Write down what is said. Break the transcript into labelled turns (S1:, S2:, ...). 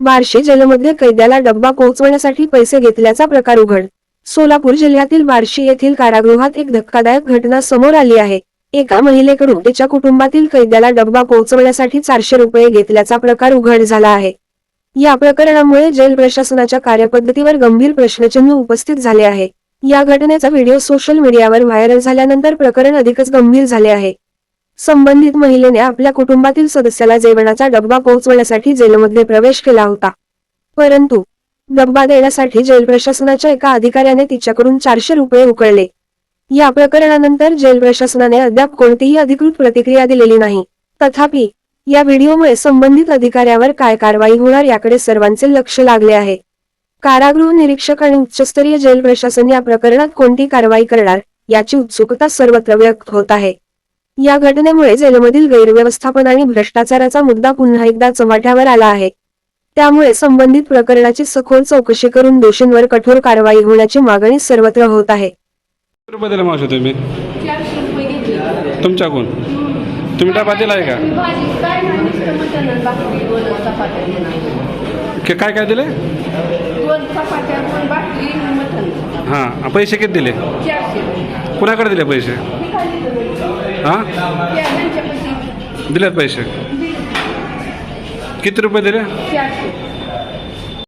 S1: बार्शी जेलमध्ये कैद्याला डब्बा पोहोचवण्यासाठी पैसे घेतल्याचा प्रकार उघड. सोलापूर जिल्ह्यातील बार्शी येथील कारागृहात एक धक्कादायक घटना समोर आली आहे. एका महिलेकडून तिच्या कुटुंबातील कैद्याला डब्बा पोहोचवण्यासाठी चारशे रुपये घेतल्याचा प्रकार उघड झाला आहे. या प्रकरणामुळे जेल प्रशासनाच्या कार्यपद्धतीवर गंभीर प्रश्नचिन्ह उपस्थित झाले आहे. या घटनेचा व्हिडिओ सोशल मीडियावर व्हायरल झाल्यानंतर प्रकरण अधिकच गंभीर झाले आहे. संबंधित महिलेने आपल्या कुटुंबातील सदस्याला जेवणाचा डब्बा पोहोचवण्यासाठी जेलमध्ये प्रवेश केला होता. परंतु डब्बा देण्यासाठी जेल प्रशासनाच्या एका अधिकाऱ्याने तिच्याकडून चारशे रुपये उकळले. या प्रकरणानंतर जेल प्रशासनाने अद्याप कोणतीही अधिकृत प्रतिक्रिया दिलेली नाही. तथापि या व्हिडिओमुळे संबंधित अधिकाऱ्यावर काय कारवाई होणार याकडे सर्वांचे लक्ष लागले आहे. कारागृह निरीक्षक आणि उच्चस्तरीय जेल प्रशासन या प्रकरणात कोणती कारवाई करणार याची उत्सुकता सर्वत्र व्यक्त होत आहे. या घटनेमुळे जेलमधील गैरव्यवस्थापन आणि भ्रष्टाचाराचा मुद्दा पुन्हा एकदा चव्हाट्यावर आला आहे. त्यामुळे संबंधित प्रकरणाची सखोल चौकशी करून दोषींवर कठोर कारवाई होण्याची मागणी सर्वत्र होत आहे.
S2: किती रुपये दिले मावशी तुम्ही?
S3: चारशे रुपये घेतले
S2: तुमच्याकडून? तुम्ही डबा दिलाय का?
S3: काय
S2: की काय काय दिले?
S3: दोन चपात्या दोन भाकरी आणि मटण
S2: हां पैसे किती दिले. कुणाकडे दिले पैसे? हां? दिलेत पैसे. किती रुपये दिले?